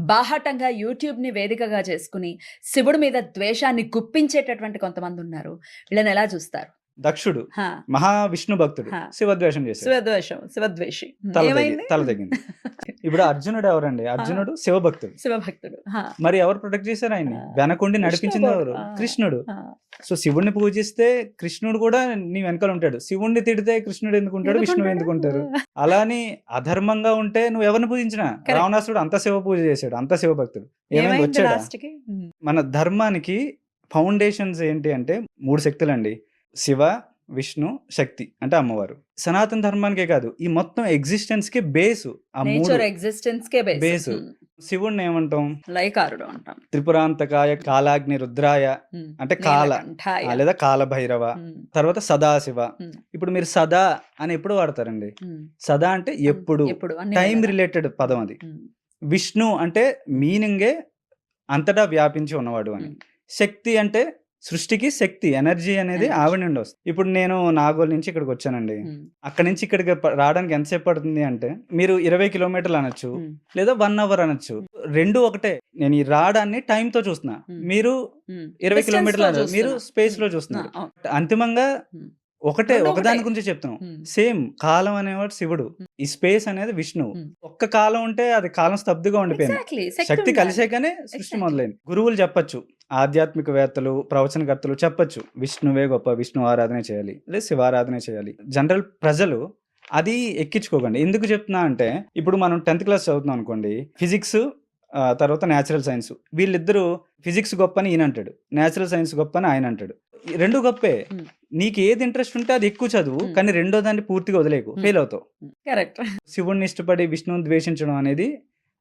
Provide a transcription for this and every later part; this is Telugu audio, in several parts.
బాహటంగా యూట్యూబ్ని వేదికగా చేసుకుని శివుడి మీద ద్వేషాన్ని గుప్పించేటటువంటి కొంతమంది ఉన్నారు. వీళ్ళని ఎలా చూస్తారు? దక్షుడు మహావిష్ణు భక్తుడు. శివద్వేషం చేశాడు. శివద్వేషం శివద్వేషి. తల తెగి- ఏమైంది? తల తెగింది. ఇప్పుడు అర్జునుడు ఎవరండి? అర్జునుడు శివభక్తుడు. శివభక్తుడు మరి ఎవరు ప్రొటెక్ట్ చేశారు ఆయన్ని? ఆ. వెనకుండి నడిపించింది. ఎవరు. కృష్ణుడు. సో శివుణ్ణి పూజిస్తే కృష్ణుడు కూడా నీ వెనకాల ఉంటాడు. శివుణ్ణి తిడితే కృష్ణుడు ఎందుకు ఉంటాడు? విష్ణువు ఎందుకు ఉంటారు? అలాని అధర్మంగా ఉంటే నువ్వు ఎవరిని పూజించినా. రావణాసుడు అంత శివ పూజ చేశాడు. అంత శివభక్తుడు ఏమైంది? ఏమైంది వచ్చాడా? మన ధర్మానికి ఫౌండేషన్స్ ఏంటి అంటే మూడు శక్తులండి. శివ విష్ణు శక్తి అంటే అమ్మవారు. సనాతన ధర్మానికే కాదు. ఈ మొత్తం ఎగ్జిస్టెన్స్కి బేసు ఆ మూడు ఎగ్జిస్టెన్స్ కే బేస్. శివుణ్ణి ఏమంటాం? లైకారుడు అంటాం. త్రిపురాంతకాయ కాలాగ్ని రుద్రాయ అంటే కాల. లేదా కాలభైరవ. తర్వాత సదాశివ. ఇప్పుడు మీరు సదా అని ఎప్పుడు వాడతారండి? సదా అంటే ఎప్పుడు. టైం. రిలేటెడ్ పదం అది. విష్ణు అంటే మీనింగే అంతటా వ్యాపించి ఉన్నవాడు అని. శక్తి అంటే సృష్టికి శక్తి ఎనర్జీ అనేది. ఆవిడ నుండి వస్తుంది ఇప్పుడు నేను నాగోల్ నుంచి ఇక్కడికి వచ్చానండి ఉమ్, అక్కడి నుంచి ఇక్కడికి రావడానికి ఎంతసేపు పడుతుంది అంటే మీరు ఇరవై కిలోమీటర్లు అనొచ్చు ఉమ్, లేదా వన్ అవర్ అనొచ్చు రెండు ఒకటే నేను ఈ రావడాన్ని time తో చూస్తున్నా Hmm. మీరు. ఇరవై కిలోమీటర్లు. మీరు. స్పేస్లో చూస్తున్నారు. అంతిమంగా Hmm. ఒకటే ఒకదాని. గురించి చెప్తున్నాం సేమ్ కాలం అనేవాడు శివుడు Hmm. ఈ స్పేస్ అనేది విష్ణువు Hmm. ఒక్క కాలం ఉంటే అది కాలం స్తబ్దుగా ఉండిపోయింది. శక్తి ఉండాలి. కలిసాకనే సృష్టి. మొదలైంది గురువులు చెప్పొచ్చు ఆధ్యాత్మికవేత్తలు ప్రవచనకర్తలు చెప్పొచ్చు. విష్ణువే గొప్ప విష్ణు ఆరాధన చేయాలి. లేదా శివారాధన చేయాలి. జనరల్ ప్రజలు అది ఎక్కించుకోకండి. ఎందుకు చెప్తున్నా అంటే ఇప్పుడు మనం టెన్త్ క్లాస్ చదువుతున్నాం అనుకోండి ఫిజిక్స్ తర్వాత న్యాచురల్ సైన్స్. వీళ్ళిద్దరూ ఫిజిక్స్ గొప్ప అని ఈయన అంటాడు. న్యాచురల్ సైన్స్ గొప్ప అని ఆయన అంటాడు. రెండు గొప్పే. నీకు ఏది ఇంట్రెస్ట్ ఉంటే అది ఎక్కువ చదువు. కానీ రెండో దాన్ని పూర్తిగా వదిలేకు. ఫెయిల్ అవుతావు. కరెక్ట్. శివుణ్ణి ఇష్టపడి విష్ణువుని ద్వేషించడం అనేది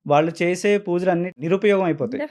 వాళ్ళు చేసే పూజలు అన్ని నిరుపయోగం అయిపోతాయి.